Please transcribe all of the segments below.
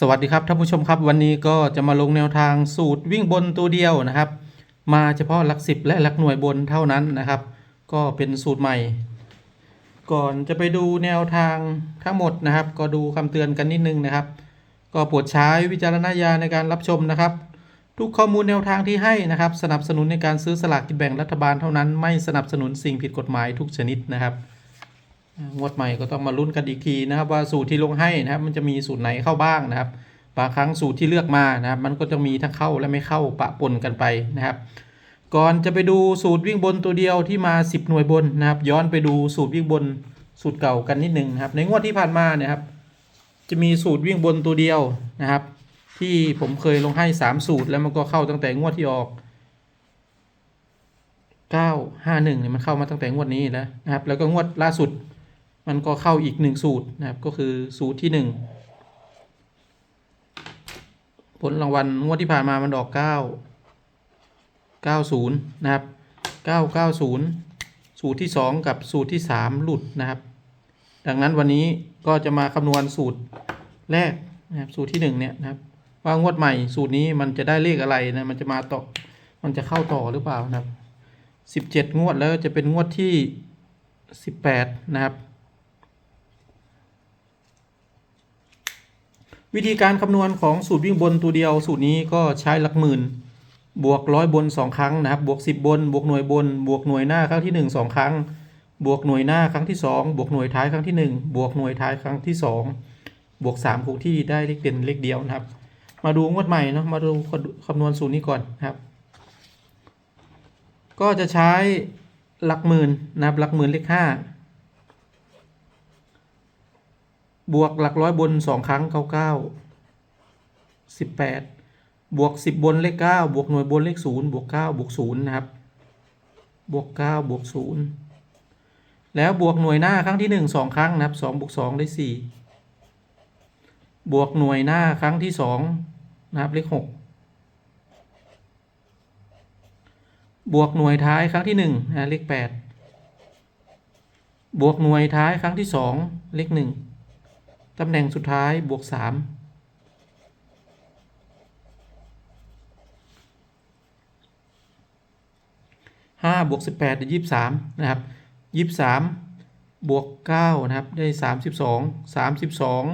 สวัสดีครับท่านผู้ชมครับวันนี้ก็จะมาลงแนวทางสูตรวิ่งบนตัวเดียวนะครับ มาเฉพาะหลักสิบและหลักหน่วยบนเท่านั้นนะครับ ก็เป็นสูตรใหม่ ก่อนจะไปดูแนวทางทั้งหมดนะครับ ก็ดูคำเตือนกันนิดนึงนะครับ ก็โปรดใช้วิจารณญาณในการรับชมนะครับ ทุกข้อมูลแนวทางที่ให้นะครับ สนับสนุนในการซื้อสลากกินแบ่งรัฐบาลเท่านั้น ไม่สนับสนุนสิ่งผิดกฎหมายทุกชนิดนะครับ งวดใหม่ก็ต้องมาลุ้นกันอีกทีนะครับว่าสูตรที่ลงให้นะครับ มันจะมีสูตรไหนเข้าบ้างนะครับ บางครั้งสูตรที่เลือกมานะครับ มันก็จะมีทั้งเข้าและไม่เข้าปะปนกันไปนะครับ ก่อนจะไปดูสูตรวิ่งบนตัวเดียวที่มา 10 หน่วยบนนะครับ ย้อนไปดูสูตรวิ่งบนสูตรเก่ากันนิดนึงนะครับ ในงวดที่ผ่านมาเนี่ยครับ จะมีสูตรวิ่งบนตัวเดียวนะครับ ที่ผมเคยลงให้ 3 สูตรแล้วมันก็เข้าตั้งแต่งวดที่ออก951เนี่ยมันเข้ามาตั้งแต่งวดนี้แล้วนะครับ แล้วก็งวดล่าสุด มันก็เข้าอีกหนึ่งสูตรนะครับ ก็คือสูตรที่หนึ่งผลรางวัลงวดที่ผ่านมามันดอกเก้าเก้าศูนย์นะครับเก้าเก้าศูนย์สูตรที่สองกับสูตรที่สามหลุดนะครับ ดังนั้นวันนี้ก็จะมาคำนวณสูตรแรกนะครับสูตรที่หนึ่งเนี่ยนะครับ ว่างวดใหม่สูตรนี้มันจะได้เลขอะไรนะมันจะมาต่อมันจะเข้าต่อหรือเปล่านะครับสิบเจ็ดงวดแล้วจะเป็นงวดที่สิบแปดนะครับ วิธีการคำนวณของสูตรวิ่งบนตัวเดียว สูตรนี้ก็ใช้หลักหมื่น บวกร้อยบน 2 ครั้งนะครับ บวก 10 บน บวกหน่วยบน บวกหน่วยหน้าครั้งที่ 1 2 ครั้ง บวกหน่วยหน้าครั้งที่ 2 บวกหน่วยท้ายครั้งที่ 1 บวกหน่วยท้ายครั้งที่ 2 บวก3คงที่ได้เลขเด่นเลขเดียวนะครับ มาดูงวดใหม่เนาะ มาดูคำนวณสูตรนี้ก่อนนะครับ ก็จะใช้หลักหมื่นนะครับ หลักหมื่นเลข5 บวกหลักร้อยบนสองครั้งเก้าเก้าสิบแปดบวกสิบบนเลขเก้าบวกหน่วยบนเลขศูนย์บวกเก้าบวกศูนย์นะครับบวกเก้าบวกศูนย์แล้วบวกหน่วยหน้าครั้งที่หนึ่งสองครั้งนะครับสองบวกสองได้สี่บวกหน่วยหน้าครั้งที่สองนะครับเลขหกบวกหน่วยท้ายครั้งที่หนึ่งนะเลขแปดบวกหน่วยท้ายครั้งที่สองเลขหนึ่ง ตำแหน่งสุดท้ายบวก3าบวกสิบแปดได้ยี่สามนะครับยี่สามบวกเก้านะครับ ได้สามสิบสองสามสิบสอง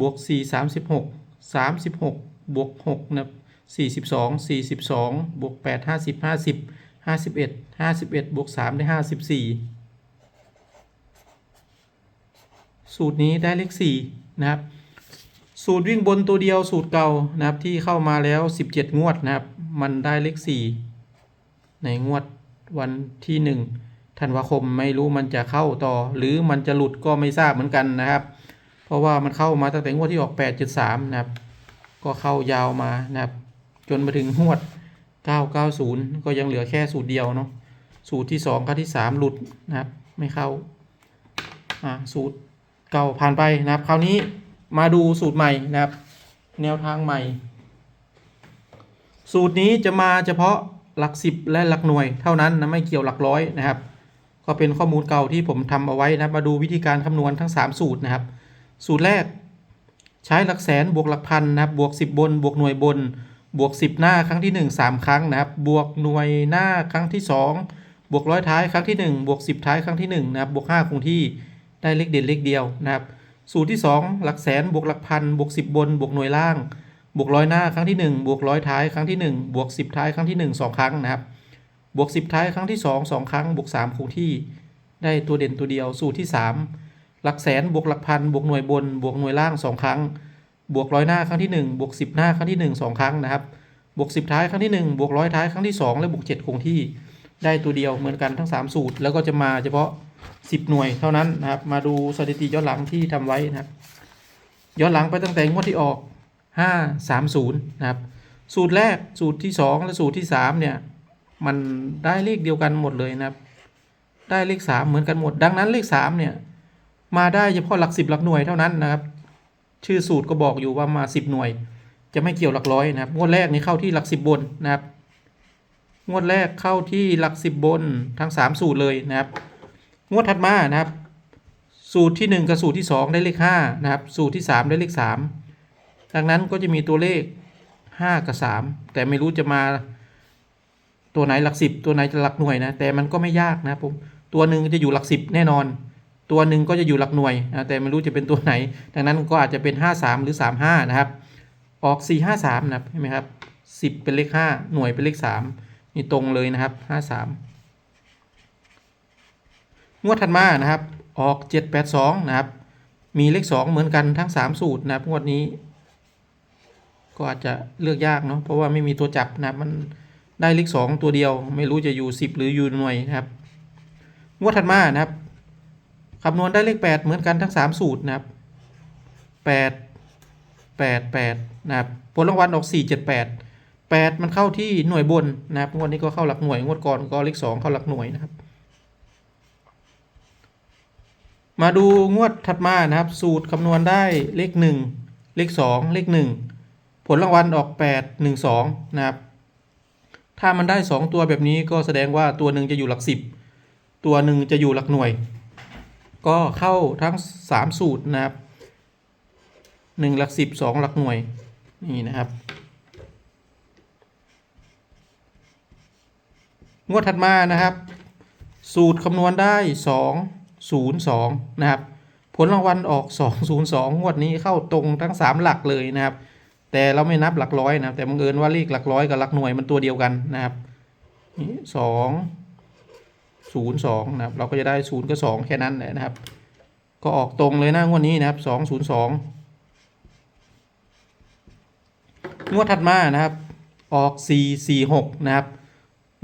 บวกสี่สามสิบหกสามสิบหกบวกหกนะสี่สิบสองสี่สิบสองบวกแปดห้าสิบห้าสิบห้าสิบเอ็ดห้าสิบเอ็ดบวกสามได้ห้าสิบสี่ สูตรนี้ได้เลข4นะครับ สูตรวิ่งบนตัวเดียวสูตรเก่านะครับที่เข้ามาแล้ว 17 งวดนะครับ มันได้เลข4ในงวดวันที่1ธันวาคมไม่รู้มันจะเข้าต่อ หรือมันจะหลุดก็ไม่ทราบเหมือนกันนะครับ เพราะว่ามันเข้ามาตั้งแต่งวดที่ออก8.3นะครับ ก็เข้ายาวมานะครับ จนมาถึงงวด 990 ก็ยังเหลือแค่สูตรเดียวเนาะสูตรที่2กับที่ 3 หลุดนะครับ ไม่เข้าอ่าสูตร เก่าผ่านไปนะครับ คราวนี้มาดูสูตรใหม่นะครับ แนวทางใหม่ สูตรนี้จะมาเฉพาะหลักสิบและหลักหน่วยเท่านั้นนะไม่เกี่ยวหลักร้อยนะครับ ก็เป็นข้อมูลเก่าที่ผมทำเอาไว้นะครับมาดูวิธีการคำนวณทั้ง 3 สูตรนะครับ สูตรแรกใช้หลักแสนบวกหลักพันนะครับ บวก 10 บน บวกหน่วยบน บวก 10 หน้าครั้งที่ 1 3 ครั้งนะครับ บวกหน่วยหน้าครั้งที่ 2 บวกร้อยท้ายครั้งที่ 1 บวก 10 ท้ายครั้งที่1นะครับบวก5คงที่ ได้เลขเด่นเลขเดียวนะครับ สูตรที่ 2 หลักแสนบวกหลักพันบวก10 บนบวกหน่วยล่าง บวกร้อยหน้าครั้งที่ 1 บวกร้อยท้ายครั้งที่ 1 บวก 10 ท้ายครั้งที่ 1 2 ครั้งนะครับ บวก 10 ท้ายครั้งที่ 2 2 ครั้ง บวก3คงที่ ได้ตัวเด่นตัวเดียว สูตรที่ 3 หลักแสนบวกหลักพันบวกหน่วยบน บวกหน่วยล่าง 2 ครั้ง บวกร้อยหน้าครั้งที่ 1 บวก 10 หน้าครั้งที่ 1 2 ครั้งนะครับ บวก 10 ท้ายครั้งที่ 1 บวกร้อยท้ายครั้งที่ 2 และบวก 7 คงที่ ได้ตัวเดียวเหมือนกันทั้ง 3 สูตร แล้วก็จะมาเฉพาะ 10 หน่วยเท่านั้นนะครับ มาดูสถิติย้อนหลังที่ทำไว้นะครับ ย้อนหลังไปตั้งแต่งวดที่ออก 530 นะครับ สูตรแรกสูตรที่ 2 และสูตรที่ 3 เนี่ย มันได้เลขเดียวกันหมดเลยนะครับ ได้เลข 3 เหมือนกันหมด ดังนั้นเลข 3 เนี่ย มาได้เฉพาะหลัก 10 หลักหน่วยเท่านั้นนะครับ ชื่อสูตรก็บอกอยู่ว่ามา 10 หน่วย จะไม่เกี่ยวหลักร้อยนะครับ งวดแรกนี่เข้าที่หลัก 10 บนนะครับ งวดแรกเข้าที่หลัก 10 บนทั้ง 3 สูตรเลยนะครับ งวดถัดมานะครับ สูตรที่ 1 กับสูตรที่ 2 ได้เลข5นะครับ สูตรที่ 3 ได้เลข 3 ดังนั้นก็จะมีตัวเลข 5 กับ 3 แต่ไม่รู้จะมาตัวไหนหลักสิบตัวไหนจะหลักหน่วยนะ แต่มันก็ไม่ยากนะผมตัวหนึ่งจะอยู่หลักสิบแน่นอน ตัวหนึ่งก็จะอยู่หลักหน่วยนะแต่ไม่รู้จะเป็นตัวไหน ดังนั้นก็อาจจะเป็น 5 3 หรือ 3 5 นะครับ ออก 4 5 3 นะครับเห็นไหมครับ 10 เป็นเลข 5 หน่วยเป็นเลข 3 นี่ตรงเลยนะครับ 5 3 งวดถัดมานะครับ ออก 7 8 2 นะครับ มีเลข 2 เหมือนกันทั้ง 3 สูตรนะครับงวดนี้ ก็อาจจะเลือกยากเนาะเพราะว่าไม่มีตัวจับนะครับมันได้เลข 2 ตัวเดียว ไม่รู้จะอยู่ 10 หรืออยู่หน่วยนะครับ งวดถัดมานะครับคำนวณได้เลข 8 เหมือนกันทั้ง 3 สูตรนะครับ 8 8 8นะครับผลรางวัลออก 4 7 8 8 มันเข้าที่หน่วยบนนะครับงวดนี้ก็เข้าหลักหน่วยงวดก่อนก็เลข2เข้าหลักหน่วยนะครับ มาดูงวดถัดมานะครับ สูตรคำนวณได้เลข 1 เลข 2 เลข 1 ผลรางวัลออก 8 1 2 นะครับ ถ้ามันได้ 2 ตัวแบบนี้ก็แสดงว่าตัวหนึ่งจะอยู่หลัก 10 ตัวหนึ่งจะอยู่หลักหน่วย ก็เข้าทั้ง 3 สูตรนะครับ 1 หลัก 10 2 หลักหน่วย นี่นะครับ งวดถัดมานะครับ สูตรคำนวณได้ 2 0 2 นะครับ ผลรางวัลออก 2 0 2 งวดนี้เข้าตรงทั้ง 3 หลักเลยนะครับ แต่เราไม่นับหลักร้อยนะแต่บังเอิญว่าเลขหลักร้อยกับหลักหน่วยมันตัวเดียวกันนะครับนี่สองศูนย์สองนะครับ เราก็จะได้ศูนย์กับสองแค่นั้นแหละนะครับ ก็ออกตรงเลยนะงวดนี้นะครับสองศูนย์สองงวดถัดมานะครับ ออกสี่สี่หกนะครับ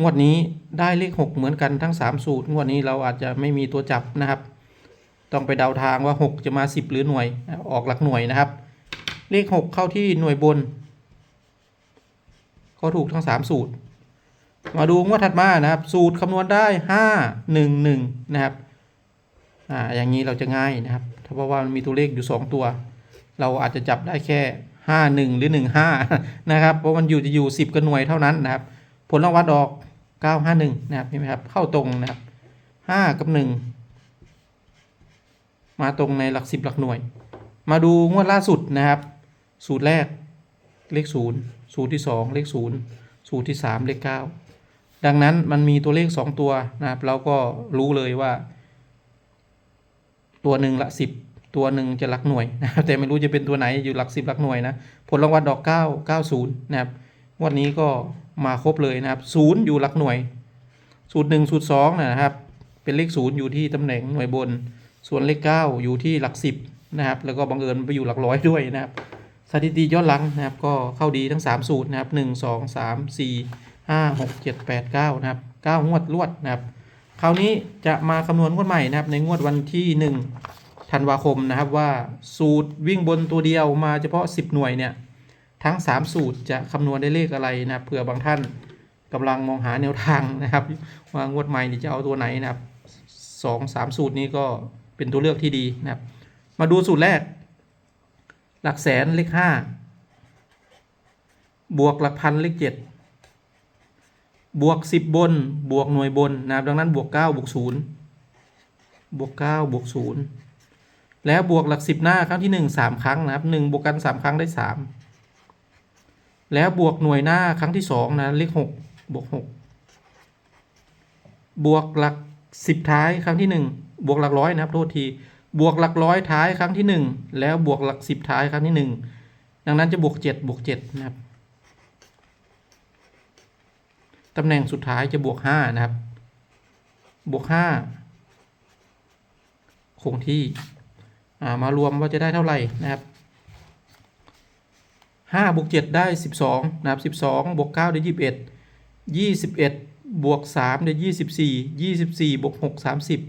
งวดนี้ได้เลขหกเหมือนกันทั้งสามสูตร งวดนี้เราอาจจะไม่มีตัวจับนะครับ ต้องไปเดาทางว่าหกจะมาสิบหรือหน่วย ออกหลักหน่วยนะครับ เลขหกเข้าที่หน่วยบน ก็ถูกทั้งสามสูตร มาดูงวดถัดมานะครับ สูตรคำนวณได้ห้าหนึ่งหนึ่งนะครับ อ่า อย่างนี้เราจะง่ายนะครับเพราะว่ามันมีตัวเลขอยู่สองตัว เราอาจจะจับได้แค่ห้าหนึ่งหรือหนึ่งห้านะครับ เพราะมันอยู่จะอยู่สิบกับหน่วยเท่านั้นนะครับ ผลรางวัลออก เก้าห้าหนึ่งนะครับเห็นไหมครับ เข้าตรงนะครับห้ากับหนึ่งมาตรงในหลักสิบหลักหน่วย มาดูงวดล่าสุดนะครับ สูตรแรกเลขศูนย์สูตรที่สองเลขศูนย์สูตรที่สามเลขเก้าดังนั้นมันมีตัวเลขสองตัวนะครับ เราก็รู้เลยว่า ตัวหนึ่งละสิบตัวหนึ่งจะหลักหน่วยนะครับ แต่ไม่รู้จะเป็นตัวไหนอยู่หลักสิบหลักหน่วยนะ ผลรางวัลดอกเก้าเก้าศูนย์นะครับ งวันนี้ก็ มาครบเลยนะครับศูนย์อยู่หลักหน่วยสูตรหนึ่งสูตรสองนะครับ เป็นเลขศูนย์อยู่ที่ตำแหน่งหน่วยบน ส่วนเลขเก้าอยู่ที่หลักสิบนะครับ แล้วก็บังเอิญไปอยู่หลักร้อยด้วยนะครับสถิติย้อนหลังนะครับ ก็เข้าดีทั้ง 3 สูตรนะครับ 1 2 3 4 5 6 7 8 9 นะครับ 9 งวดรวดนะครับ คราวนี้จะมาคำนวณงวดใหม่นะครับ ในงวดวันที่ 1 ธันวาคมนะครับว่าสูตรวิ่งบนตัวเดียวมาเฉพาะ 10 หน่วยเนี่ย ทั้ง 3 สูตรจะคำนวณได้เลขอะไรนะเผื่อบางท่านกำลังมองหาแนวทางนะครับ ว่างวดใหม่นี่จะเอาตัวไหนนะครับสองสามสูตรนี้ก็เป็นตัวเลือกที่ดีนะครับ มาดูสูตรแรก หลักแสนเลขห้าบวกหลักพันเลขเจ็ดบวกสิบบน บวกหน่วยบนนะครับดังนั้นบวกเก้าบวกศูนย์บวกเก้าบวกศูนย์แล้วบวกหลักสิบหน้าครั้งที่หนึ่งสามครั้งนะครับหนึ่งบวกกันสามครั้งได้สาม แล้วบวกหน่วยหน้าครั้งที่สองนะเลขหกบวกหกบวกหลักสิบท้ายครั้งที่หนึ่งบวกหลักร้อยนะครับโทษที บวกหลักร้อยท้ายครั้งที่หนึ่งแล้วบวกหลักสิบท้ายครั้งที่หนึ่งดังนั้นจะบวกเจ็ดบวกเจ็ดนะครับตำแหน่งสุดท้ายจะบวกห้านะครับ บวกห้าคงที่มารวมว่าจะได้เท่าไหร่นะครับ ห้าบวกเจ็ดได้สิบสองนะครับสิบสองบวกเก้าได้ยี่สิบเอ็ดยี่สิบเอ็ดบวกสามได้ยี่สิบสี่ยี่สิบสี่บวกหกสามสิบ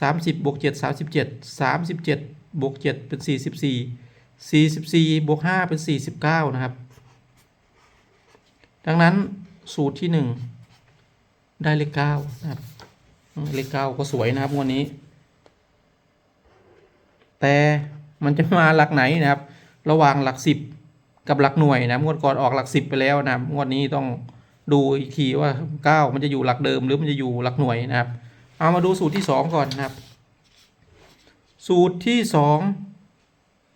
สามสิบบวกเจ็ดสามสิบเจ็ดสามสิบเจ็ดบวกเจ็ดเป็นสี่สิบสี่สี่สิบสี่บวกห้าเป็นสี่สิบเก้านะครับ ดังนั้นสูตรที่หนึ่งได้เลขเก้านะครับเลขเก้าก็สวยนะครับวดนี้ แต่มันจะมาหลักไหนนะครับ ระหว่างหลักสิบ กับหลักหน่วยนะงวดก่อนออกหลักสิบไปแล้วนะงวดนี้ต้องดูอีกทีว่าเก้ามันจะอยู่หลักเดิมหรือมันจะอยู่หลักหน่วยนะครับ เอามาดูสูตรที่สองก่อนนะครับ สูตรที่สอง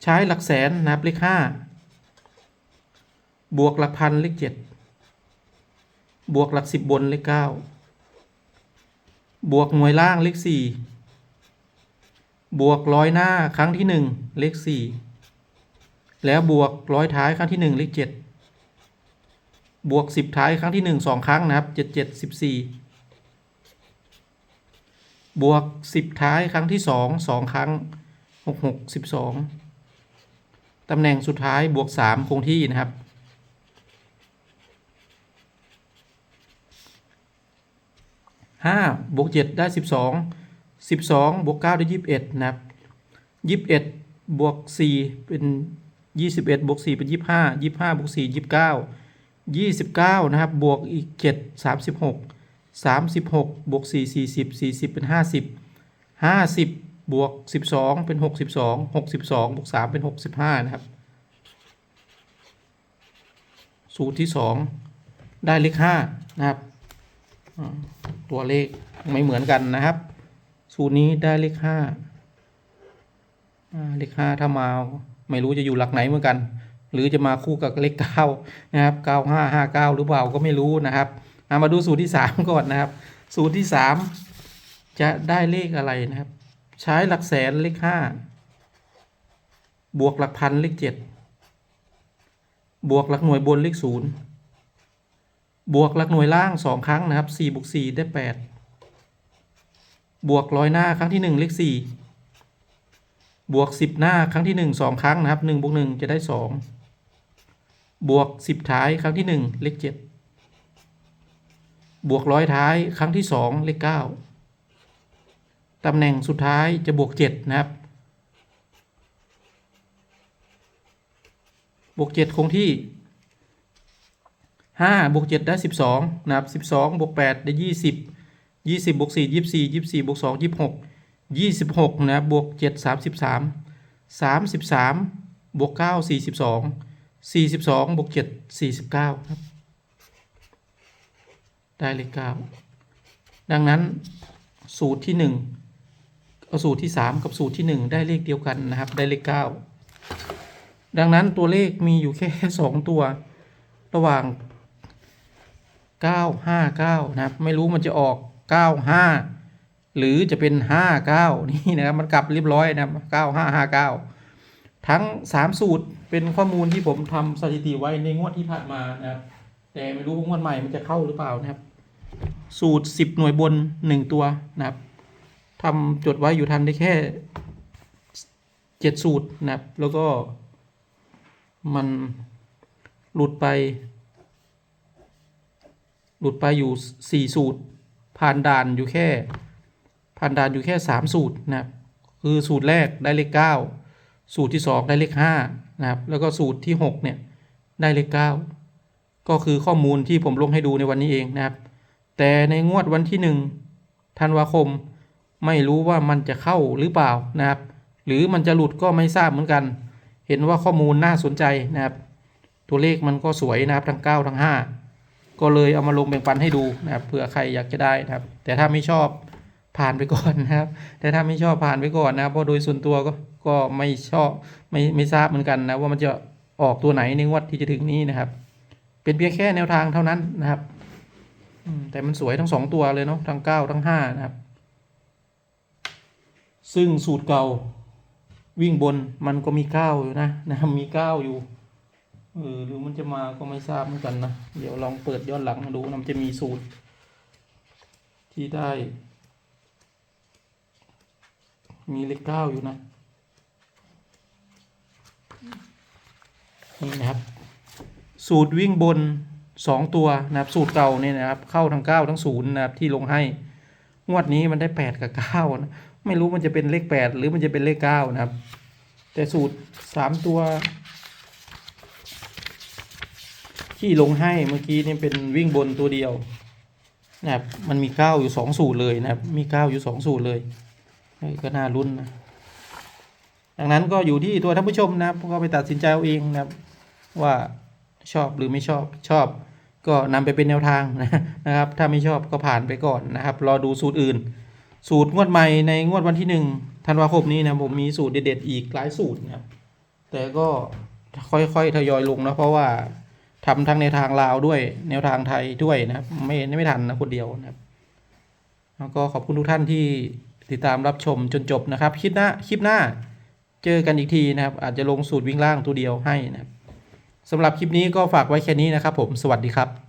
ใช้หลักแสนนะครับเลขห้าบวกหลักพันเลขเจ็ดบวกหลักสิบบนเลขเก้าบวกหน่วยล่างเลขสี่บวกร้อยหน้าครั้งที่หนึ่งเลขสี่ แล้วบวกร้อยท้ายครั้งที่หนึ่งเลขเจ็ดบวกสิบท้ายครั้งที่หนึ่งสองครั้งนะครับเจ็ดเจ็ดสิบสี่บวกสิบท้ายครั้งที่สองสองครั้งหกหกสิบสองตำแหน่งสุดท้ายบวกสามคงที่นะครับ ห้าบวกเจ็ดได้สิบสองสิบสองบวกเก้าได้ยี่สิบเอ็ดนะครับยี่สิบเอ็ดบวกสี่เป็น ยี่สิบเอ็ดบวกสี่เป็นยี่สิบห้ายี่สิบห้าบวกสี่ยี่สิบเก้ายี่สิบเก้านะครับบวกอีกเจ็ดสามสิบหกสามสิบหกบวกสี่สี่สิบสี่สิบเป็นห้าสิบห้าสิบบวกสิบสองเป็นหกสิบสองหกสิบสองบวกสามเป็นหกสิบห้านะครับสูตรที่สองได้เลขห้านะครับตัวเลขไม่เหมือนกันนะครับ สูตรนี้ได้เลขห้าอ่าเลขห้าถ้ามา ไม่รู้จะอยู่หลักไหนเหมือนกัน หรือจะมาคู่กับเลขเก้านะครับเก้าห้าห้าเก้าหรือเปล่าก็ไม่รู้นะครับเอามาดูสูตรที่สามก่อนนะครับ สูตรที่สามจะได้เลขอะไรนะครับ ใช้หลักแสนเลขห้าบวกหลักพันเลขเจ็ดบวกหลักหน่วยบนเลขศูนย์บวกหลักหน่วยล่างสองครั้งนะครับสี่บวกสี่ได้แปดบวกร้อยหน้าครั้งที่หนึ่งเลขสี่ บวกสิบหน้าครั้งที่หนึ่งสองครั้งนะครับหนึ่งบวกหนึ่งจะได้สองบวกสิบท้ายครั้งที่หนึ่งเลขเจ็ดบวกร้อยท้ายครั้งที่สองเลขเก้าตำแหน่งสุดท้ายจะบวกเจ็ดนะครับ บวกเจ็ดคงที่ห้าบวกเจ็ดได้สิบสองนะครับสิบสองบวกแปดได้ยี่สิบยี่สิบบวกสี่ยี่สี่ยี่สี่บวกสองยี่สิบหก นะบบวกเจ็ดสามสิบสามสามสิบสามบวกเก้าสี่สิบสองสี่สิบสองบวกเจ็ดสี่สิบเก้าครับ ได้เลขเก้าดังนั้นสูตรที่หนึ่งเอาสูตรที่สามกับสูตรที่หนึ่งได้เลขเดียวกันนะครับ ได้เลขเก้าดังนั้นตัวเลขมีอยู่แค่สองตัว ระหว่าง 959 นะครับ ไม่รู้มันจะออก 95 หรือจะเป็น59นี่นะครับมันกลับเรียบร้อยนะครับ9559ทั้ง3สูตรเป็นข้อมูลที่ผมทำสถิติไว้ในงวดที่ผ่านมานะครับ แต่ไม่รู้ว่างวดใหม่มันจะเข้าหรือเปล่านะครับ สูตร10หน่วยบน1ตัวนะครับทำจดไว้อยู่ทันได้แค่7สูตรนะครับ แล้วก็มันหลุดไป หลุดไปอยู่สี่สูตร ผ่านด่านอยู่แค่ ผ่านด่านอยู่แค่สามสูตรนะครับคือสูตรแรกได้เลขเก้าสูตรที่สองได้เลขห้านะครับแล้วก็สูตรที่หกเนี่ยได้เลขเก้าก็คือข้อมูลที่ผมลงให้ดูในวันนี้เองนะครับ แต่ในงวดวันที่หนึ่งธันวาคม ไม่รู้ว่ามันจะเข้าหรือเปล่านะครับ หรือมันจะหลุดก็ไม่ทราบเหมือนกัน เห็นว่าข้อมูลน่าสนใจนะครับ ตัวเลขมันก็สวยนะครับทั้ง 9 ทั้ง 5 ก็เลยเอามาลงแบ่งปันให้ดูนะครับเผื่อใครอยากจะได้นะครับ แต่ถ้าไม่ชอบ ผ่านไปก่อนนะครับ แต่ถ้าไม่ชอบผ่านไปก่อนนะครับเพราะโดยส่วนตัวก็ก็ไม่ชอบไม่ไม่ทราบเหมือนกันนะว่ามันจะออกตัวไหนในงวดที่จะถึงนี้นะครับ เป็นเพียงแค่แนวทางเท่านั้นนะครับแต่มันสวยทั้งสองตัวเลยเนาะทั้ง9ทั้ง5นะครับ ซึ่งสูตรเก่าวิ่งบนมันก็มีเก้าอยู่นะนะมีเก้าอยู่เออหรือมันจะมาก็ไม่ทราบเหมือนกันนะ เดี๋ยวลองเปิดย้อนหลังดูนะมันจะมีสูตร ที่ได้ มีเลขเก้าอยู่นะ นี่นะครับ สูตรวิ่งบนสองตัวนะครับ สูตรเก่าเนี่ยนะครับ เข้าทั้งเก้าทั้งศูนย์นะครับที่ลงให้ งวดนี้มันได้แปดกับเก้านะ ไม่รู้มันจะเป็นเลขแปดหรือมันจะเป็นเลขเก้านะครับ แต่สูตรสามตัว ที่ลงให้เมื่อกี้นี่เป็นวิ่งบนตัวเดียวนะครับ มันมีเก้าอยู่สองสูตรเลยนะครับ มีเก้าอยู่สองสูตรเลย ก็น่าลุ้นนะดังนั้นก็อยู่ที่ตัวท่านผู้ชมนะครับก็ไปตัดสินใจเอาเองนะครับ ว่าชอบหรือไม่ชอบชอบ ก็นำไปเป็นแนวทางนะครับ ถ้าไม่ชอบก็ผ่านไปก่อนนะครับ รอดูสูตรอื่น สูตรงวดใหม่ในงวดวันที่หนึ่งธันวาคมนี้นะผมมีสูตรเด็ดๆอีกหลายสูตรนะครับ แต่ก็ค่อยๆทยอยลงนะเพราะว่าทำทั้งในทางลาวด้วยแนวทางไทยด้วยนะครับ ไม่ไม่ทันนะคนเดียวนะครับแล้วก็ขอบคุณทุกท่านที่ ติดตามรับชมจนจบนะครับคลิปหน้าคลิปหน้าเจอกันอีกทีนะครับ อาจจะลงสูตรวิ่งล่างตัวเดียวให้นะครับสำหรับคลิปนี้ก็ฝากไว้แค่นี้นะครับผมสวัสดีครับ